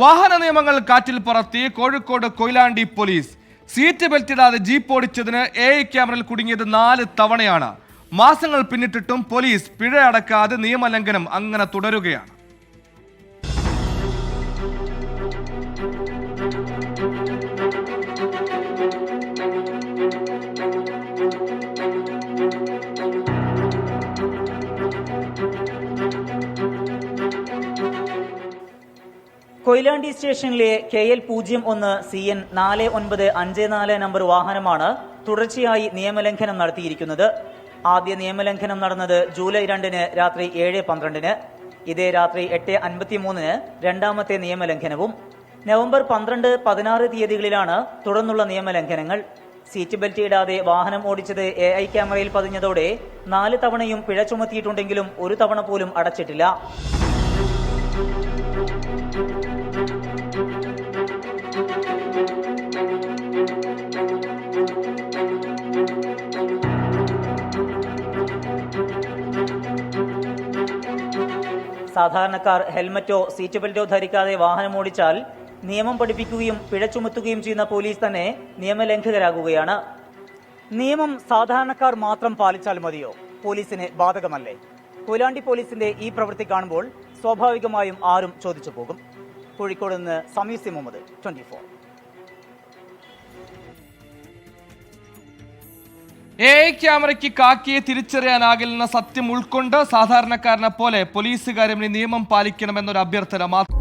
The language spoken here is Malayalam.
വാഹന നിയമങ്ങൾ കാറ്റിൽ പറത്തി Kozhikode Koyilandy police. Seat belt ഇടാതെ ജീപ്പ് ഓടിച്ചതിന് എ ഐ ക്യാമറയിൽ കുടുങ്ങിയത് നാല് തവണയാണ്. മാസങ്ങൾ പിന്നിട്ടിട്ടും പോലീസ് പിഴ അടക്കാതെ നിയമലംഘനം അങ്ങനെ തുടരുകയാണ്. കൊയിലാണ്ടി സ്റ്റേഷനിലെ കെ എൽ പൂജ്യം ഒന്ന് സി എൻ നാല് ഒൻപത് അഞ്ച് നാല് നമ്പർ വാഹനമാണ് തുടർച്ചയായി നിയമലംഘനം നടത്തിയിരിക്കുന്നത്. ആദ്യ നിയമലംഘനം നടന്നത് ജൂലൈ രണ്ടിന് രാത്രി ഏഴ് പന്ത്രണ്ടിന്. ഇതേ രാത്രി എട്ട് അൻപത്തിമൂന്നിന് രണ്ടാമത്തെ നിയമലംഘനവും. നവംബർ പന്ത്രണ്ട് പതിനാറ് തീയതികളിലാണ് തുടർന്നുള്ള നിയമലംഘനങ്ങൾ. സീറ്റ് ബെൽറ്റ് ഇടാതെ വാഹനം ഓടിച്ചത് എ ഐ ക്യാമറയിൽ പതിഞ്ഞതോടെ നാല് തവണയും പിഴ ചുമത്തിയിട്ടുണ്ടെങ്കിലും ഒരു തവണ പോലും അടച്ചിട്ടില്ല. സാധാരണക്കാർ ഹെൽമറ്റോ സീറ്റ് ബെൽറ്റോ ധരിക്കാതെ വാഹനം ഓടിച്ചാൽ നിയമം പഠിപ്പിക്കുകയും പിഴ ചുമത്തുകയും ചെയ്യുന്ന പോലീസ് തന്നെ നിയമലംഘകരാകുകയാണ്. നിയമം സാധാരണക്കാർ മാത്രം പാലിച്ചാൽ മതിയോ? പോലീസിന് ബാധകമല്ലേ? കൊയിലാണ്ടി പോലീസിന്റെ ഈ പ്രവൃത്തി കാണുമ്പോൾ സ്വാഭാവികമായും ആരും ചോദിച്ചു പോകും. കോഴിക്കോട് നിന്ന് സമീസി മുഹമ്മദ് ട്വന്റി എ ഐ ക്യാമറയ്ക്ക് കാക്കിയെ തിരിച്ചറിയാനാകില്ലെന്ന സത്യം ഉൾക്കൊണ്ട് സാധാരണക്കാരനെ പോലെ പോലീസുകാരും നിയമം പാലിക്കണമെന്നൊരു അഭ്യർത്ഥന മാത്രം